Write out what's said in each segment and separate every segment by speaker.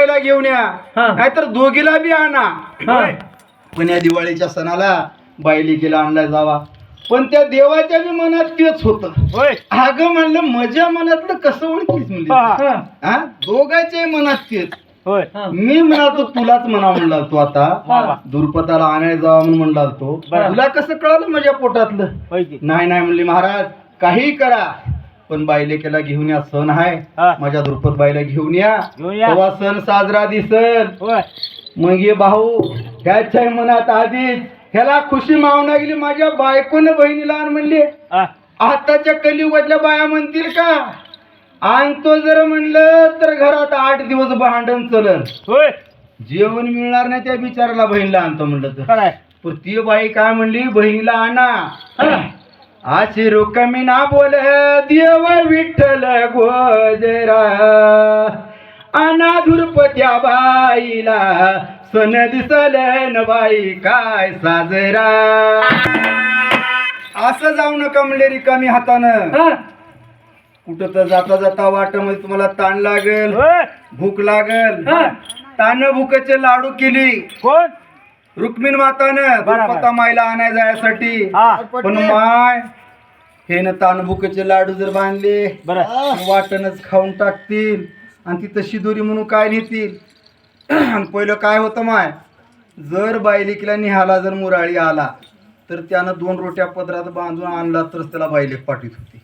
Speaker 1: बाईला घेऊन या.
Speaker 2: हा.
Speaker 1: नाहीतर दोघीला बी आणा.
Speaker 2: हा.
Speaker 1: पण या दिवाळीच्या सणाला बाईली गेला आणला जावा. पण त्या देवाच्या बी मनात तेच होत.
Speaker 2: होय.
Speaker 1: अगं म्हणलं माझ्या मनातलं कसं ओळखीस म्हणली
Speaker 2: हा. हा.
Speaker 1: हा दोघांच्या मनात तेच.
Speaker 2: होय.
Speaker 1: मी म्हणालो तुलाच म्हणा म्हणला तो आता. दुर्पताला आणायला जावा म्हणून म्हणला तो
Speaker 2: बरं.
Speaker 1: तुला कसं कळालं माझ्या पोटातलं?
Speaker 2: होय की.
Speaker 1: नाही नाही म्हणली महाराज काही करा. पण बायलेकेला घेऊन या सण आहे. माझ्या द्रुपद बाईला घेऊन या.
Speaker 2: घेऊन या.
Speaker 1: तेव्हा सण साजरा दिसल.
Speaker 2: होय.
Speaker 1: मग ये भाऊ ह्याच्या मनात आधीच ह्याला खुशी मावना गेली माझ्या बायकोनं बहिणीला आण म्हणली.
Speaker 2: हा.
Speaker 1: आताच्या कलियुगातल्या बाया म्हणतील का? आणतो जर म्हणलं तर घरात आठ दिवस भांडण चलन.
Speaker 2: होय.
Speaker 1: जेवण मिळणार नाही त्या बिचाराला बहिणीला आणतो म्हणलं तर.
Speaker 2: खरंय.
Speaker 1: पण ती बाई काय म्हणली? बहिणीला आणा. अशी रुकमी ना बोल देव विठ्ठल गोजरा. अनाधुरपत्या बाईला सन दिसल न बाई काय साजरा. असं जाऊ नका म्हणले रिकामी हातानं. कुठं तर जाता जाता वाटामध्ये तुम्हाला ताण लागेल भूक लागेल. तान भुकाचे लाडू केली.
Speaker 2: कोण?
Speaker 1: रुक्मिण मातानं. दुर्पता मायला आणाय जायसाठी. पण माय हे न तानभुकाचे लाडू जर बांधले वाटणच खाऊन टाकतील आणि तिथं शिदोरी म्हणून काय नेतील आणि पहिलं काय होतं माय? जर बायलिकीला निहाला जर मुराळी आला तर त्यानं दोन रोट्या पदरात बांधून आणला तरच त्याला बायलेक पाठीत होती.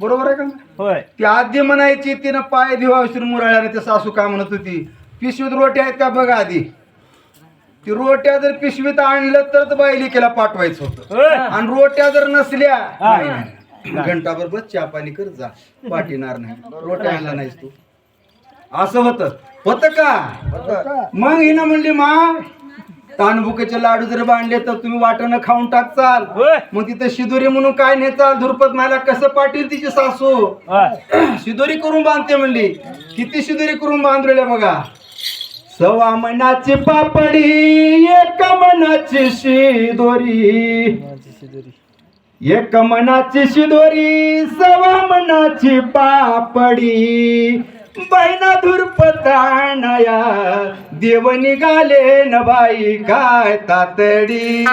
Speaker 1: बरोबर आहे का?
Speaker 2: होय.
Speaker 1: ती आधी म्हणायची तिनं पाय दिवाशीर मुराळ्याने ते सासू काय म्हणत होती? पिशवीत रोट्या आहेत का बघा आधी? ती रोट्या जर पिशवीत आणलं तरच बायलिकेला पाठवायचं होतं. आणि रोट्या जर नसल्या. नाही, नाही. घंटाभर बस चहा पाणी कर जा. पाठीणार नाही. रोट्या आणला नाहीस तू. असं होतं. होतं का? मग हिनं म्हणली मा तानभुकेचे लाडू जर बांधले तर तुम्ही वाटणं खाऊन टाकचाल
Speaker 2: होय.
Speaker 1: मग तिथं शिदोरी म्हणून काय नेचाल धुरपत मला कसं पाटील तिची सासू? शिदोरी करून बांधते म्हणली. किती शिदोरी करून बांधलेल्या बघा. सव्वा मनाची पापडी एक मनाची शिदोरी. एक मनाची शिदोरी सव्वा मनाची पापडी. बैना धुरपताणया देव निघाले न बाई काय तातडी.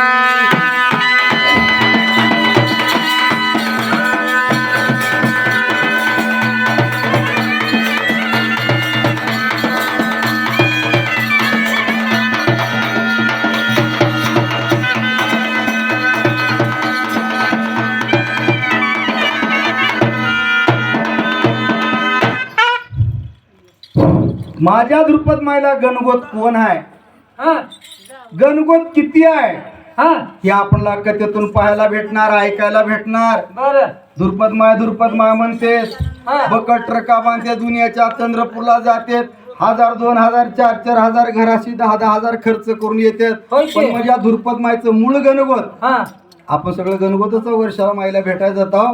Speaker 1: माझ्या द्रुपद मायला गणगोत कोण आहे
Speaker 2: हा.
Speaker 1: गणगोत किती आहे
Speaker 2: हा.
Speaker 1: आपल्याला कथेतून पाहायला भेटणार ऐकायला भेटणार. दुर्पद माय दुर्पद माय म्हणतेस.
Speaker 2: हा.
Speaker 1: बकट ट्रका बांधते दुनियाच्या चंद्रपूरला जाते हजार दोन हजार चार चार हजार घराशी दहा दहा हजार खर्च करून येतात? पण माझ्या दुर्पद मायचं मूळ गणगोत.
Speaker 2: हा.
Speaker 1: आपण सगळं गणगोतच वर्षाला मायला भेटायला जातो.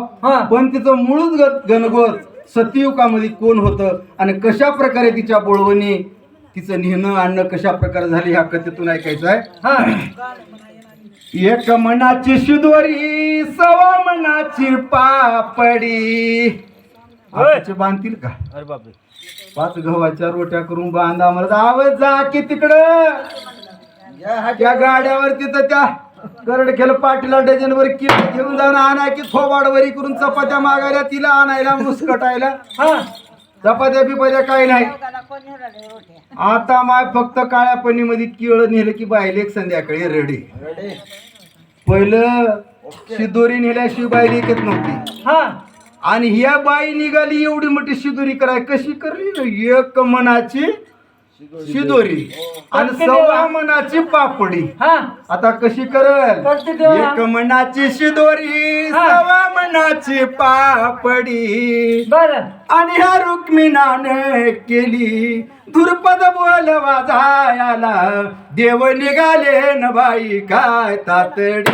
Speaker 1: पण तिचं मूळच गणगोत. सतयुगामध्ये कोण होतं आणि कशा प्रकारे तिच्या बोळवणी तिचं नेणं आणणं कशा प्रकारे झाली ह्या कथेतून ऐकायचं आहे?
Speaker 2: हा.
Speaker 1: एक मनाची शिदोरी सवा मनाची पापडी. बांधतील का?
Speaker 2: अरे बापरे.
Speaker 1: पाच गव्हाच्या रोट्या करून बांधा मला आवाज जा की तिकडं. त्या गाड्यावर तिथं त्या करडखेल पाटीला डझनवर किलो घेऊन जाणं आणा की थोबाडवरी करून चपात्या मागायला तिला आणायला मुस्कटायला.
Speaker 2: हा.
Speaker 1: चपात्या बिपात्या काही नाही. आता माय फक्त काळ्या पणीमध्ये केळ नेलं की बायले संध्याकाळी रडे. पहिलं शिदोरी नेल्याशिवाय बायले येत नव्हती.
Speaker 2: हा.
Speaker 1: आणि ह्या बाई निघाली एवढी मोठी शिदोरी कराय कशी करली? एक मनाची शिदोरी. आणि सव्वा मनाची पापडी.
Speaker 2: हा.
Speaker 1: आता कशी करल?
Speaker 2: करते.
Speaker 1: एक मनाची शिदोरी
Speaker 2: हा.
Speaker 1: सव्वा मनाची पापडी.
Speaker 2: बरं.
Speaker 1: आणि ह्या रुक्मिणाने केली. दुर्पद बोलवा जायाला. देव निघाले न बाई काय तातडी.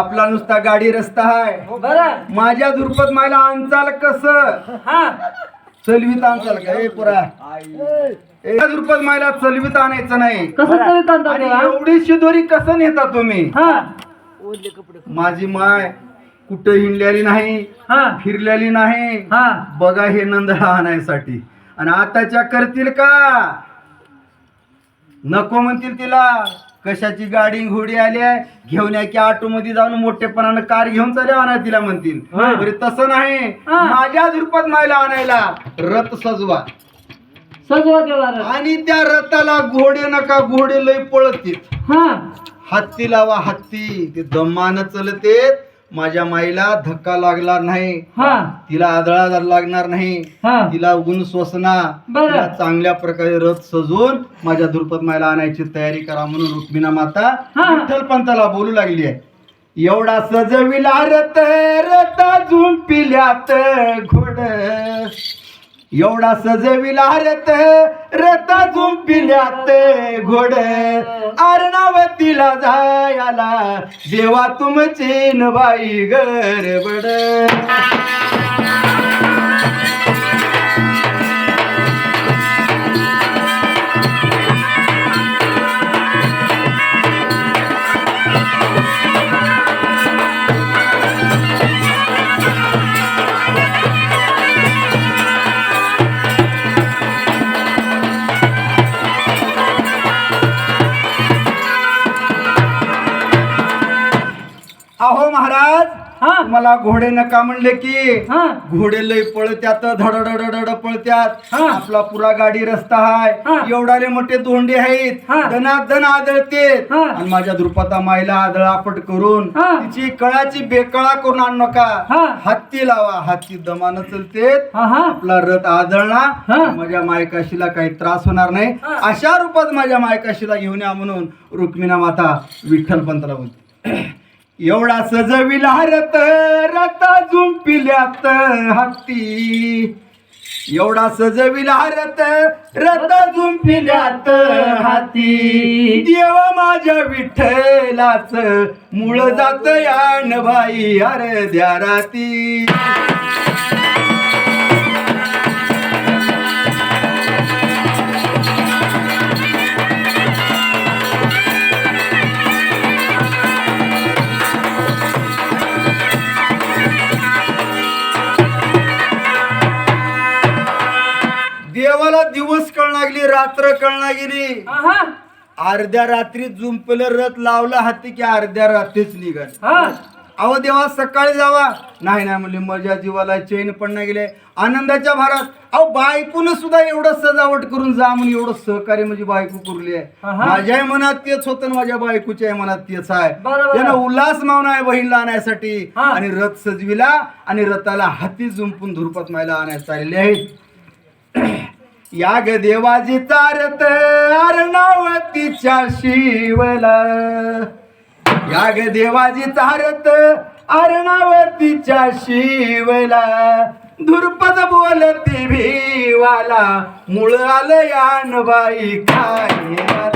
Speaker 1: आपला नुसता गाडी रस्ता आहे
Speaker 2: बरं.
Speaker 1: माझ्या दुर्पत मायला आणचाल कस?
Speaker 2: हा.
Speaker 1: चलवीत आणचाल का? ए पुरा. ए दुर्पत मायला चलवीत आणायचं नाही.
Speaker 2: कसं तरी कांदा
Speaker 1: आणि
Speaker 2: देवा
Speaker 1: एवढी शिदोरी कसं नेता तुम्ही?
Speaker 2: हा.
Speaker 1: माझी माय कुठं हिंडलेली नाही
Speaker 2: हा.
Speaker 1: फिरलेली नाही.
Speaker 2: हा.
Speaker 1: बघा हे नंदळा आणायसाठी. आणि आताच्या करतील का? नको म्हणतील तिला. कशाची गाडी घोडी आली आहे? घेऊन या की ऑटो मध्ये जाऊन मोठेपणानं कार घेऊन चालले आणा तिला म्हणतील. बरे तसं नाही. माझ्या दुर्पत मायला आणायला. रथ सजवा.
Speaker 2: सजवा देवा.
Speaker 1: आणि त्या रथाला घोडे नका घोडे लय पळतील
Speaker 2: हा.
Speaker 1: हत्ती लावा हत्ती. ते दमानं चलतेत. माझ्या माईला धक्का लागणार नाही.
Speaker 2: हा.
Speaker 1: तिला आदळा लागणार नाही
Speaker 2: हा.
Speaker 1: तिला उगून स्वसना
Speaker 2: बरं.
Speaker 1: तिला चांगल्या प्रकारे रथ सजून माझ्या दुर्पद मायला आणायची तयारी करा म्हणून रुक्मिणा माता
Speaker 2: हा.
Speaker 1: विठ्ठल पंताला बोलू लागली आहे. एवढा सजविला रथ रथ झुंपिल्यात घोड. एवढा सजविला रथ रथा झुंपिल्यात घोड. अर्णावतीला जायला जेव्हा तुमची नबाई गरबड. मला घोडे नका म्हणले की
Speaker 2: हा
Speaker 1: घोडे लय पळत्यात धडधडधड पळत्यात
Speaker 2: हा.
Speaker 1: आपला पुरा गाडी रस्ता हाय. एवढाले मोठे दोंडे आहेत
Speaker 2: हा.
Speaker 1: दनादन आदळते
Speaker 2: हा.
Speaker 1: आणि माझ्या द्रुपदा मायला आदळापट करून
Speaker 2: हा.
Speaker 1: तिची कळाची बेकळा करून आणू नका. हत्ती लावा हत्ती दमानं चलते
Speaker 2: हा हा
Speaker 1: आपला रथ
Speaker 2: हा.
Speaker 1: माझ्या मायकाशीला काही त्रास होणार नाही
Speaker 2: हा.
Speaker 1: अशा रूपात माझ्या मायकाशीला घेऊन या म्हणून रुक्मिणा माता विठ्ठल पंतला बोलते एवढा सजविला रथ रथ झुंपिल्यात हत्ती. एवढा सजविला रथ रथ झुंपिल्यात हाती देव माझ्या विठ्ठलाच मूळ जात यान बाई द्या राती. देवाला दिवस कळ लागली रात्र कळ गेली अर्ध्या रात्री जुंपलं रथ लावला हाती की अर्ध्या रात्रीच निघाल.
Speaker 2: हा.
Speaker 1: अहो देवा सकाळी जावा. नाही नाही म्हणले माझ्या जीवाला चैन पण नाही गेले. आनंदाच्या भारात. अहो बायकोन सुद्धा एवढं सजावट करून जा म्हणून एवढं सहकार्य म्हणजे बायको करली आहे.
Speaker 2: अहा.
Speaker 1: माझ्याही मनात तेच होतं आणि माझ्या बायकोच्याही मनात तेच आहे.
Speaker 2: बरोबर.
Speaker 1: त्यानं उल्हास मावना आहे बहीणला आणण्यासाठी
Speaker 2: हा.
Speaker 1: आणि रथ सजविला आणि रथाला हाती जुंपून धुरपत मायला आणायला चालले आहेत. या ग देवाजी तारत अर्णावतीच्या शिवला. या ग देवाजी तारत अर्णावतीच्या शिवला. धुरपद बोलती भीवाला मुळ आलं यान बाई खायला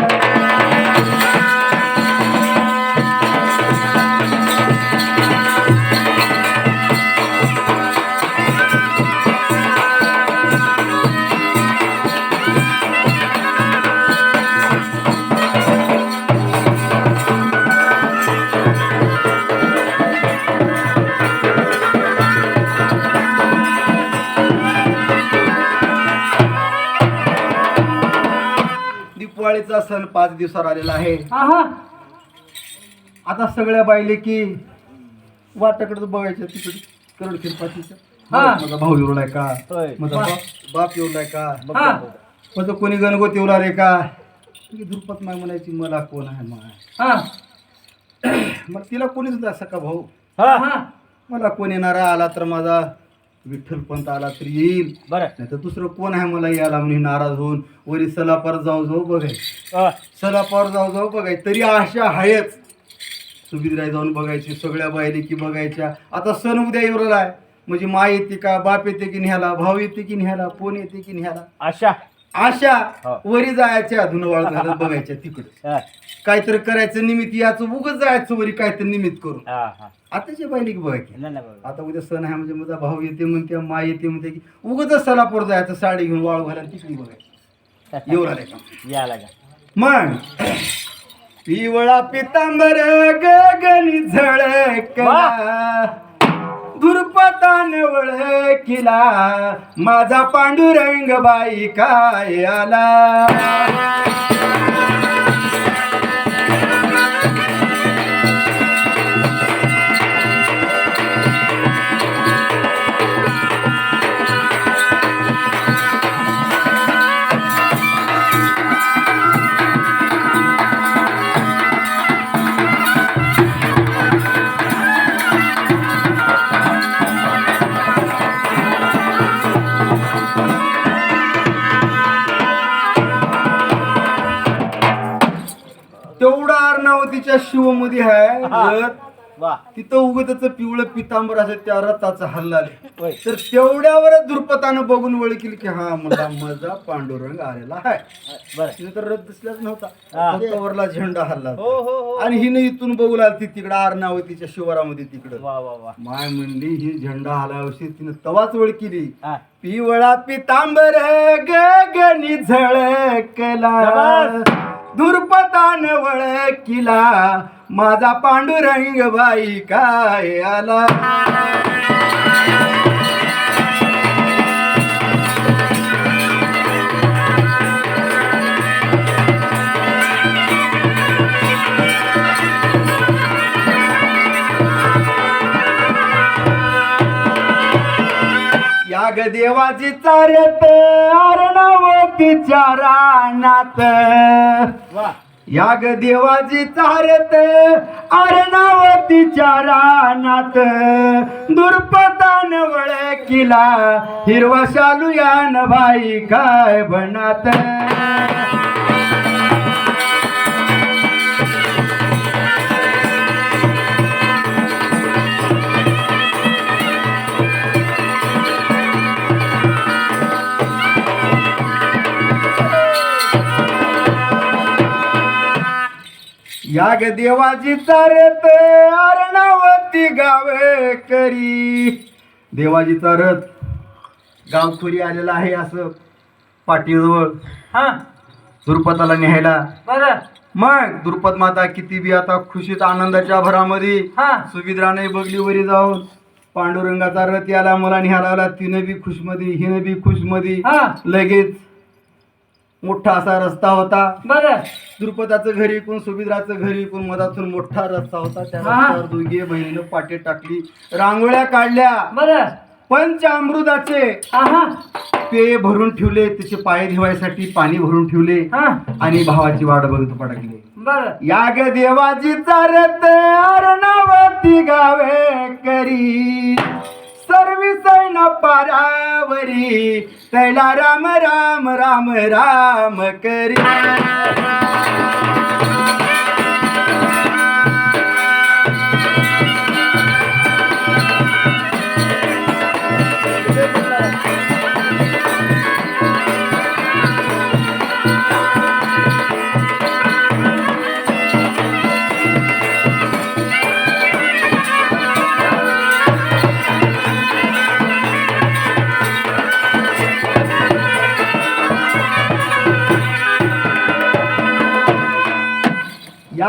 Speaker 1: सण पाच दिवसावर आलेला आहे. आता सगळ्या बायले की वाटाकडे बघायच्या तिकडे करड खिरपातीच्या
Speaker 2: हा.
Speaker 1: माझा भाऊ येऊलाय का
Speaker 2: होय.
Speaker 1: माझा बाप बाप येऊलाय का
Speaker 2: हा.
Speaker 1: माझं कोणी गणगोत येऊ रे का? दुर्पत माय म्हणायची मला कोण आहे माय?
Speaker 2: हा.
Speaker 1: मग तिला कोणीच नाही असं का भाऊ?
Speaker 2: हा. हा
Speaker 1: मला कोण येणार आला तर माझा विठ्ठल पंत आला तर येईल.
Speaker 2: बरं.
Speaker 1: नाही तर दुसरं कोण आहे मला याला म्हणून नाराज होऊन वरी सलापार जाऊ जाऊ बघाय. सलापार जाऊ जाऊ बघाय. तरी आशा आहेच. सुविधराय जाऊन बघायची सगळ्या बायले की बघायच्या. आता सण उद्या येऊ आहे म्हणजे माय येते का बाप येते की न्यायला भाऊ येते की न्यायला कोण येते की न्यायला
Speaker 3: आशा.
Speaker 1: अशा
Speaker 3: हो.
Speaker 1: वरी जायच्या धुनवाळ घालत बघायच्या तिकडे. काहीतरी करायचं निमित्त याचं उगच जायचं वरी काहीतरी निमित्त करून.
Speaker 3: हा, हा.
Speaker 1: आताची बायली की बघा की.
Speaker 3: नाही, नाही, बरोबर.
Speaker 1: आता उद्या सण आहे म्हणजे माझा भाऊ येते म्हणते मा येते म्हणते की उगच सलापूर जायचं साडी घेऊन वाळू घालायला तिकडे बघायचं येऊ राहिले का? मग पिवळा पितांबर गगनी झळकला. दुर्पतान किला माझा पांडुरंग बाई काय आला? शिवमध्ये आहे रथ.
Speaker 3: वा.
Speaker 1: तिथं उगतच पिवळं पितांबर असं त्या रथाचं हल्लाले तर तेवढ्यावरच दुर्पतानं बघून वळखील की हा मला मजा पांडुरंग आलेला आहे तिने तर रथ दिसलाच नव्हता. वरला झेंडा हल्ला
Speaker 3: हो हो हो
Speaker 1: आणि हिने इथून बघू लागली तिकडं अर्णावतीच्या शिवारामध्ये तिकडं. माय म्हणली ही झेंडा हलावशी तिनं तवाच ओळखीली
Speaker 3: हा.
Speaker 1: पिवळा पितांबर गगनी झळकला.
Speaker 3: शाबास.
Speaker 1: दुर्पतान वळकिला माझा पांडुरंग बाई काय आला या ग देवाची चारत अर्णवतीच्या रानात
Speaker 3: वा.
Speaker 1: या ग देवाची चारत अर्णावतीच्या रानात दुर्पतान वळकिला हिरवा शालू यान बाई काय बनात? या ग देवाची चारत अर्णावती गावे करी. देवाजीचा रथ गावखोरी आलेला आहे असं पाठीजवळ
Speaker 2: हा.
Speaker 1: दुर्पताला न्यायला.
Speaker 2: बरं.
Speaker 1: मग दुर्पद माता किती बी आता खुशीत आनंदाच्या भरामध्ये
Speaker 2: हा.
Speaker 1: सुविद्राने बगली वरी जाऊन पांडुरंगाचा रथ याला मला निघाला आला तिनं बी खुशमध्ये हिनं बी खुशमध्ये
Speaker 2: हा.
Speaker 1: लगेच मोठा असा रस्ता होता.
Speaker 2: बरं.
Speaker 1: द्रुपदाचं घरी एकूण सुभद्राचं घरी एकूण मधातून मोठा रस्ता होता. त्या
Speaker 2: हा.
Speaker 1: रस्त्यावर दोघे बहिणीनं पाटे टाकली रांगोळ्या काढल्या.
Speaker 2: बरं.
Speaker 1: पंचामृताचे
Speaker 2: आहा.
Speaker 1: पेय भरून ठेवले त्याचे पाय धुवायसाठी पाणी भरून ठेवले
Speaker 2: हा.
Speaker 1: आणि भावाची वाट बघत पडकले
Speaker 2: बरं.
Speaker 1: याग देवाची चारत अर्णवती गावे करी. सर्वी सैन पारावरी. तैला राम राम राम राम करी.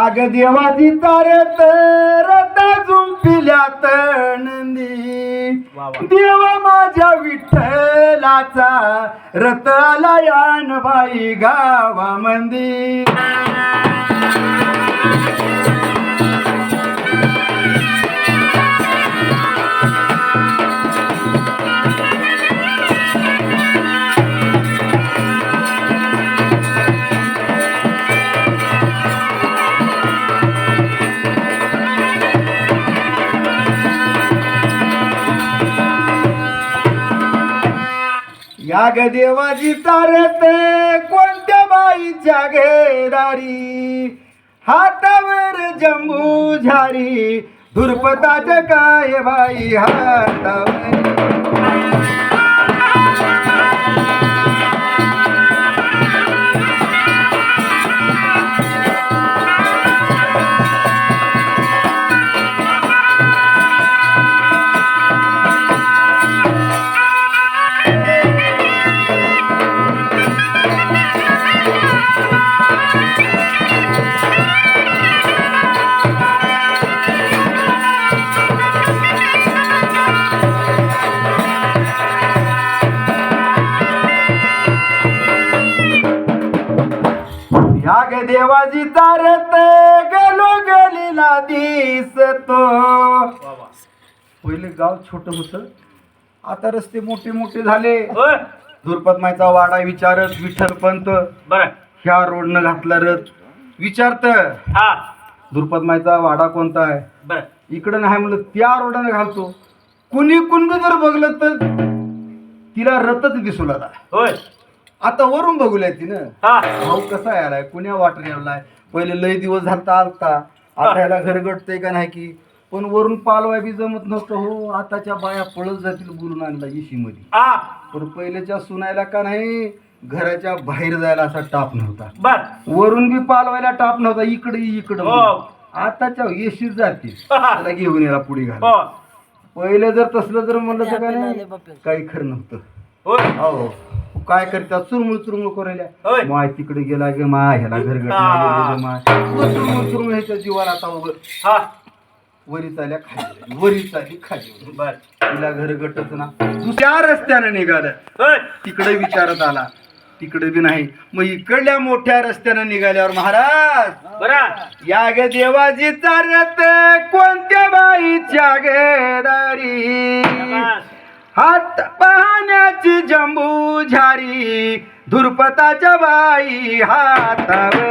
Speaker 1: याग देवाची तारत रथ झुंपिल्यात नंदी देव माझ्या विठ्ठलाचा रथ आला यान बाई गावा याग देवाची तारते कोणत्या बाईच्या घेरारी हातावर जंबू झारी धुरपताच्या काय बाई हातावर? देवाजी तारत गलो गलीला दिसतो. पहिले गाव छोट होत. आता रस्ते मोठे मोठे झाले. धुरपत मायचा वाडा विचारत विठ्ठल पंत
Speaker 2: बर.
Speaker 1: ह्या रोडनं घातला रथ. विचारत
Speaker 2: हा.
Speaker 1: धुरपत मायचा वाडा कोणता आहे?
Speaker 2: बर.
Speaker 1: इकडं नाही म्हणलं त्या रोडाने घालतो. कुणी कुणग जर बघलं तर तिला रथच दिसू लागला.
Speaker 2: होय.
Speaker 1: आता वरून बघूया तिनं.
Speaker 2: हा.
Speaker 1: भाऊ कसा यालाय कुण्या वाटून यालाय पहिले लय दिवस झालता आलता. आता याला घर गटतंय का नाही की? पण वरून पालवाय बी जमत नसतं हो. आताच्या बाया पळत जातील बोलून आणला इशी मध्ये
Speaker 2: हा.
Speaker 1: पण पहिल्याच्या सुनायला का नाही घराच्या बाहेर जायला असा टाप नव्हता.
Speaker 2: बर.
Speaker 1: वरून बी पालवायला टाप नव्हता. इकडे इकडं
Speaker 2: हो.
Speaker 1: आताच्या येशीच जाते त्याला घेऊन याला पुढे घाल.
Speaker 2: हो.
Speaker 1: पहिले जर तसलं जर म्हणलं तर का नाही काही खरं नव्हतं.
Speaker 2: होय.
Speaker 1: हो. काय करतात चुरमुळ चुरमुळ
Speaker 2: होय.
Speaker 1: करायला माय तिकडे गेला गे माय ह्याला घर
Speaker 2: हा.
Speaker 1: माय. चुरमुळ चुरमुळ ह्याच्या जीवाला आता उभं
Speaker 2: हा.
Speaker 1: वरी चाल्या खाली. वरी चाली खाली.
Speaker 2: बर.
Speaker 1: तिला घर गटच ना. दुसऱ्या रस्त्यानं निघालं.
Speaker 2: होय.
Speaker 1: तिकडे विचारत आला. तिकडे बी नाही. मग इकडल्या मोठ्या रस्त्यानं निघाल्यावर महाराज
Speaker 2: बरा.
Speaker 1: या ग देवाजी चालत कोणत्या बाईच्या गेदारी हात पाहण्याची जंबू झारी धुरपताच्या बाई हातावर.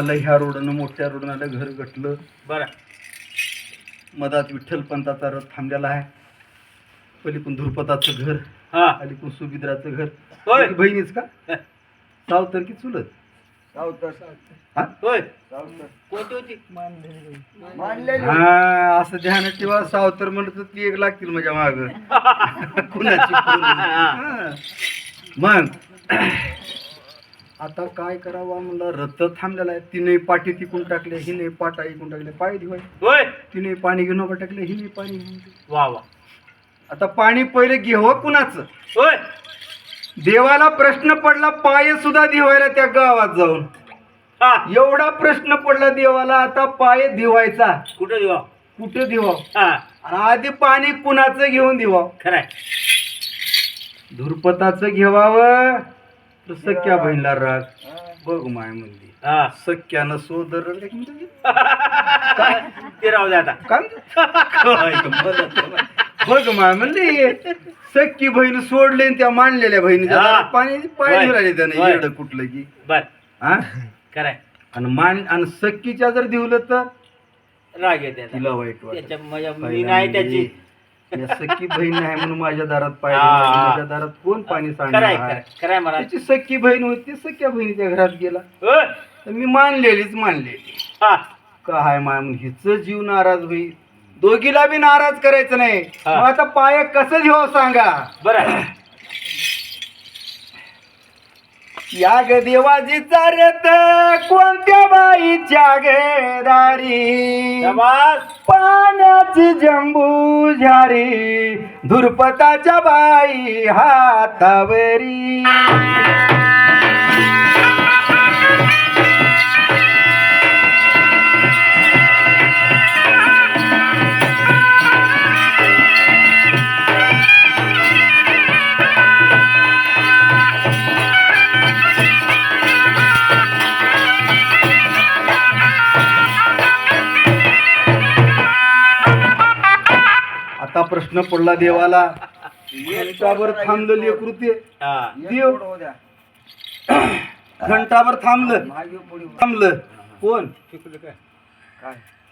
Speaker 1: आलं ह्या रोडनं मोठ्या रोडनं आलं घर गटलं.
Speaker 2: बर.
Speaker 1: मधात विठ्ठल पंताचा रथ थांबलेला आहे. पलीकडून धुरपताचं घर
Speaker 2: हा.
Speaker 1: अलीकडून सुभिद्राचं घर.
Speaker 2: होय.
Speaker 1: बहिणीच का? सावतर की चुलत? हा?
Speaker 2: होय. कोणती होती?
Speaker 1: हा असं ध्यानात ठेवा. सावतर म्हणत ती एक लागतील माझ्या माग. कुणाची कोण? हा. मग आता काय करावं म्हणलं? रथ थांबलेला आहे. तिने पाठी तिकून टाकले हिने पाटा इकून टाकले. पाय
Speaker 2: होय.
Speaker 1: तिने पाणी घेऊन नका टाकले हिने पाणी घेऊन टाकले.
Speaker 2: वा वा.
Speaker 1: आता पाणी पहिले घेव कुणाचं?
Speaker 2: होय.
Speaker 1: देवाला प्रश्न पडला पाय सुद्धा दिवायला त्या गावात जाऊन.
Speaker 2: हा.
Speaker 1: एवढा प्रश्न पडला देवाला आता पाय दिवायचा.
Speaker 2: कुठं देवा?
Speaker 1: कुठे दिवा?
Speaker 2: हा.
Speaker 1: आणि आधी पाणी कुणाचं घेऊन दिवा?
Speaker 2: खरंय.
Speaker 1: धुरपताचं घेवावं. तर सख्या बहिणला राग. बघ माय म्हणली
Speaker 2: हा.
Speaker 1: सख्यानं सोदर
Speaker 2: ते राहू आता.
Speaker 1: काय. बघ माय म्हणली सख्खी बहीण सोडले त्या मांडलेल्या बहिणीच्या
Speaker 2: हा.
Speaker 1: दारात पाणी पाय
Speaker 2: होय.
Speaker 1: दिले त्याने
Speaker 2: होय.
Speaker 1: येडं कुठलं की.
Speaker 2: बर.
Speaker 1: हा?
Speaker 2: खरंय.
Speaker 1: आणि मान आणि सख्खीच्या जर दिवलं तर
Speaker 2: राग येते आता.
Speaker 1: तिला वाईट वाटत.
Speaker 2: त्याच्या माझ्या मी नाही त्याची.
Speaker 1: या सख्खी बहीण आहे म्हणून माझ्या दारात पाय
Speaker 2: हा.
Speaker 1: दिला. माझ्या दारात कोण पाणी सांगणार
Speaker 2: खरंय
Speaker 1: आहे?
Speaker 2: खरंय खरंय मला
Speaker 1: त्याची सख्खी बहीण होती सख्या बहिणीच्या घरात गेला
Speaker 2: होय
Speaker 1: तर मी मानलेलीच मानलेली
Speaker 2: हा
Speaker 1: काय माय म्हणून हिच जीव नाराज होईल दोघीला बी नाराज करायचं नाही
Speaker 2: हा.
Speaker 1: मग आता पाय कसं घेऊ सांगा
Speaker 2: बरं
Speaker 1: या ग देवाजी चारत कोणत्या बाईच्या गेदारी? पाण्याची जंबू झारी धुरपताच्या बाई हातावरी. प्रश्न पडला देवाला. घंटाभर थांबलं लेकरू ते
Speaker 2: हा.
Speaker 1: देव. घंटाभर थांबलं. थांबलं. कोण?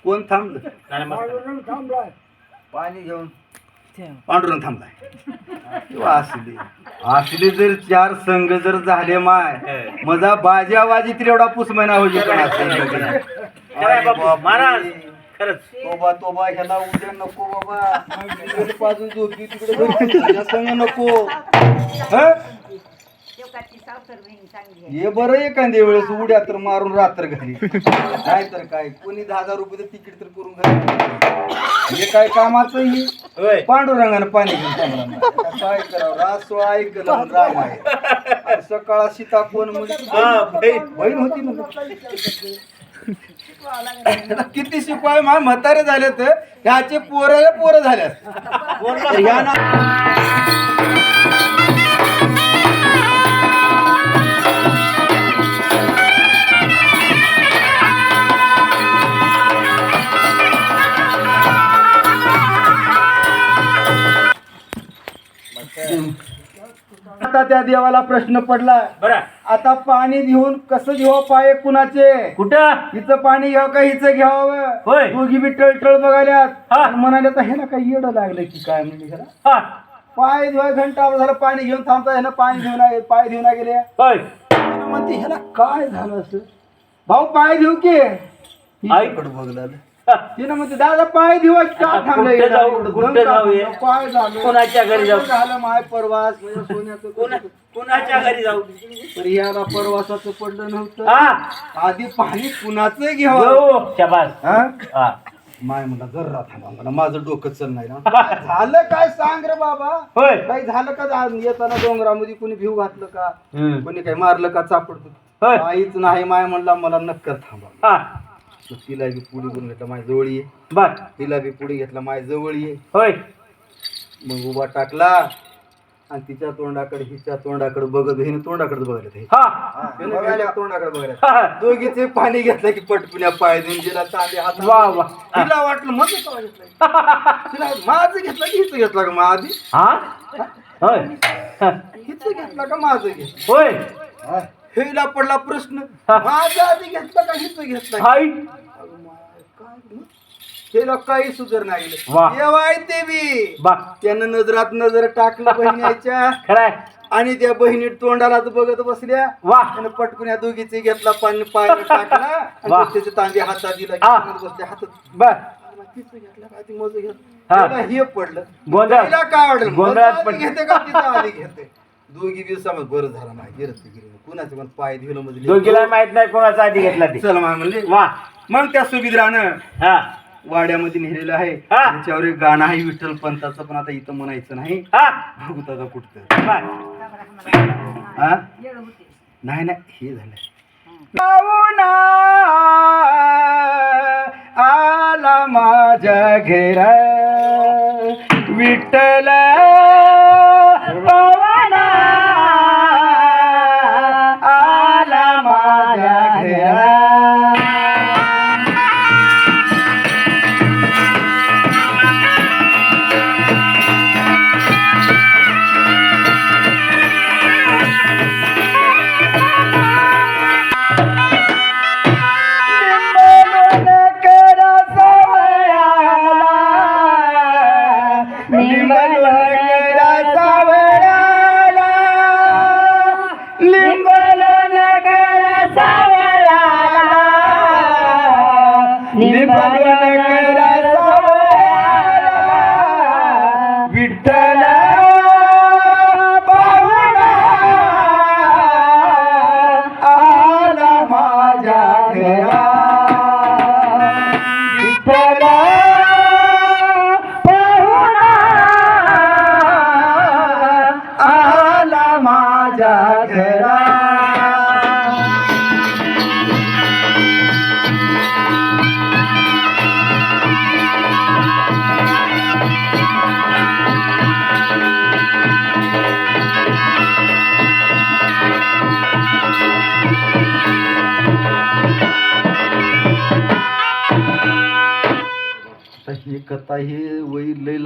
Speaker 1: कोण थांबलं. पाणी घेऊन. पांडुरंग थांबलाय. असली असली जर चार संघ जर झाले माय मजा बाजा बाजी तर एवढा पुस महिना होईल
Speaker 2: महाराज. खरंच.
Speaker 1: तोबा तोबा ह्याला उद्या नको बाबा. बाजू झोपली तिकडे तुझ्या संग नको. हं? हे बरं एखाद्या वेळेस उड्या तर मारून रात्र घरी. काय तर काय? कोणी दहा हजार रुपये तिकीट तर करून घरी हे काय कामाचं ही?
Speaker 2: होय.
Speaker 1: पांडुरंगानं पाणी घेऊन. काय करावं? रासो ऐकलं राम आहे. सकाळ सीता कोण म्हणजे
Speaker 2: हा बहीण.
Speaker 1: बहीण होती म्हणजे किती शिकवाय मा म्हातारे झाले तर ह्याचे पोरं पोरं झाल्यात. ह्या ना आता त्या देवाला प्रश्न पडला.
Speaker 2: बरं.
Speaker 1: आता पाणी घेऊन कसं घ्यावं पाय कुणाचे?
Speaker 2: कुठं?
Speaker 1: हिचं पाणी घ्यावं का हिचं घ्यावं?
Speaker 2: होय.
Speaker 1: दोघी बी टळटळ बघाल्यात.
Speaker 2: हा.
Speaker 1: आणि म्हणाले तर ह्याला काही येडं लागलं की काय? म्हणजे ह्याला
Speaker 2: हा.
Speaker 1: पाय धुवाय घंटा झालं पाणी घेऊन थांबता ह्यानं पाणी घेऊन पाय घेऊन गेले
Speaker 2: होय.
Speaker 1: म्हणते ह्याला काय झालं असं? भाऊ पाय घेऊ की. इकडं बघलं
Speaker 2: हा.
Speaker 1: तिनं म्हणते दादा पाय देऊ का
Speaker 2: आता
Speaker 1: थांबलं
Speaker 2: कुठं
Speaker 1: एवढं?
Speaker 2: जाऊ? कुठं हे?
Speaker 1: काय झालं.
Speaker 2: कोणाच्या घरी जाऊ?
Speaker 1: झालं माय परवास? माझ्या सोन्याचं
Speaker 2: कोणा कोणाच्या घरी जाऊ?
Speaker 1: तर ह्याला परवासाचं पडलं नव्हतं.
Speaker 2: हा.
Speaker 1: आधी पाणी कुणाचं घ्यावं.
Speaker 2: जाऊ शाबास.
Speaker 1: हा?
Speaker 2: हा.
Speaker 1: माय म्हणला जरा थांबा म्हणा माझं डोकं चल नाही ना. काय झालं काय? सांग रे बाबा.
Speaker 2: होय.
Speaker 1: काही झालं का? जा- येताना डोंगरामध्ये कोणी भिव घातलं का?
Speaker 2: हम्म.
Speaker 1: कोणी काही मारलं का? चापडतो
Speaker 2: होय.
Speaker 1: काहीच नाही माय म्हणला मला नक्कर थांबा.
Speaker 2: हा.
Speaker 1: तिला बी पुढे करून घेतला माझ्या जवळ ये.
Speaker 2: बर
Speaker 1: तिला बी पुढे घेतला माझ्या जवळ ये.
Speaker 2: होय.
Speaker 1: मग उभा टाकला आणि तिच्या तोंडाकडे हिच्या तोंडाकडे बघत हिने तोंडाकडे बघायला ते.
Speaker 2: हा.
Speaker 1: तोंडाकडे बघायला.
Speaker 2: हा.
Speaker 1: दोघीचे पाणी घेतलं की पटकुन्या पाय देऊन गेला चांदी हात
Speaker 2: वा, वा.
Speaker 1: तिला वाटलं मग तिला माझं घेतलं की हिचं घेतलं का मग आधी?
Speaker 2: हा? होय. हा.
Speaker 1: हिचं घेतलं का माझं घेतलं?
Speaker 2: होय.
Speaker 1: हिला पडला प्रश्न
Speaker 2: हा.
Speaker 1: माझं आधी घेतलं का हिचं घेतलं का?
Speaker 2: हाय
Speaker 1: अगं माय, काय मग? हिला काही सुधर नाही
Speaker 2: वा.
Speaker 1: बी
Speaker 2: बा
Speaker 1: त्यानं नजरात नजर टाकलं बहिणीच्या
Speaker 2: खराय
Speaker 1: आणि त्या बहिणी तोंडालाच बघत बसल्या
Speaker 2: वा
Speaker 1: आणि पटकून या दोघीचे घेतला पाणी पाय टाकला आणि. त्याचे तांबे हातात दिला
Speaker 2: हा.
Speaker 1: हातात
Speaker 2: बर
Speaker 1: तिचं घेतलं का ती माझं घेतलं
Speaker 2: हा.
Speaker 1: त्याला हे पडलं
Speaker 2: गोंधळ.
Speaker 1: तिला काय वाटलं
Speaker 2: गोंधळात
Speaker 1: माझं आधी
Speaker 2: पडलं.
Speaker 1: घेते का तिचं आधी घेते दोघी समज बरं झालं नाही गिरत गिरी कुणाचे पण पाय दिलं म्हणजे
Speaker 2: दोघीला माहीत नाही कोणाचा आधी घेतला ते.
Speaker 1: चल मा म्हणले.
Speaker 2: वा.
Speaker 1: मग त्या सुविधानं
Speaker 2: हा.
Speaker 1: वाड्यामध्ये नेलेलं आहे.
Speaker 2: हा.
Speaker 1: त्याच्यावर एक गाणं आहे विठ्ठल पंताचं पण आता इथं म्हणायचं नाही.
Speaker 2: हा.
Speaker 1: बघू आता कुठतं.
Speaker 2: बर
Speaker 1: हा? नाही नाही. हे झालं. पाहुणा आला माझ्या घेर विठ्ठल पाहुणा आला माझ्या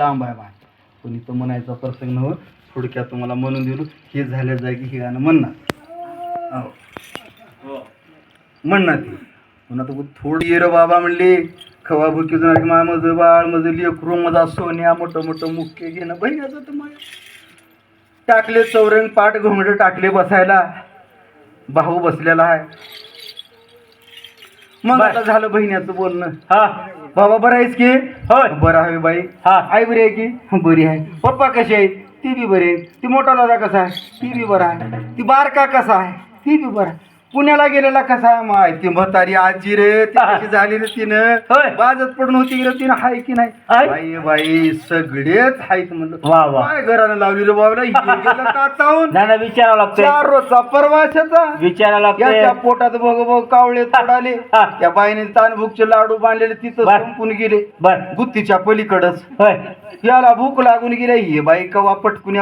Speaker 1: लांब आहे बाय पण इथं म्हणायचा प्रसंग नव्ह. थोडक्यात तुम्हाला म्हणून दिलो हे झाल्या जागी हे गाणं म्हणणार. हो. म्हणणार ते. आता उगाच थोडी रे बाबा म्हणले खवा भुकी की मा माझं बाळ माझं लेकरू माझा सोन्या मोठं मोठं मुख्य घेणं. बहिणाचं तर माझ्या टाकले चौरंग पाठ घोंगड टाकले बसायला. भाऊ बसलेला आहे. मग. आता झालं बहिण्याचं बोलणं.
Speaker 2: हा.
Speaker 1: बाबा बरं आहेस की?
Speaker 2: होय.
Speaker 1: बरं आहे बाई.
Speaker 2: हा.
Speaker 1: आई बरी आहे की? "हं, बरी आहे. पप्पा कसे आहेत? ती बी बरी आहे. ती मोठा दादा कसा आहे? ती बी बरा आहे. ती बारका कसा आहे? ती बी बरा आहे. पुण्याला गेलेला कसा माहिती? म्हातारी आजी रे ती कशी झाली रे तिनं?
Speaker 2: होय.
Speaker 1: बाजत पडून होती रे तिनं हाय की नाही?
Speaker 2: हाय.
Speaker 1: बाई बाई सगळेच आहेत म्हणलं.
Speaker 2: वा वा.
Speaker 1: काय घरानं लावली रे बाबला? गेलं का चावून?
Speaker 2: ना ना विचारावं लागतंय.
Speaker 1: चार रोजचा परवाशाचा
Speaker 2: विचारावं
Speaker 1: याच्या पोटात बघ बघ कावळे तोडाले.
Speaker 2: हा.
Speaker 1: त्या बाईने तानभूकचे लाडू बांधलेले तिथं
Speaker 2: बर.
Speaker 1: संपून गेले.
Speaker 2: बर.
Speaker 1: गुत्तीच्या पलीकडच.
Speaker 2: होय.
Speaker 1: याला भूक लागून गेली. हे बाई कवा पटकून या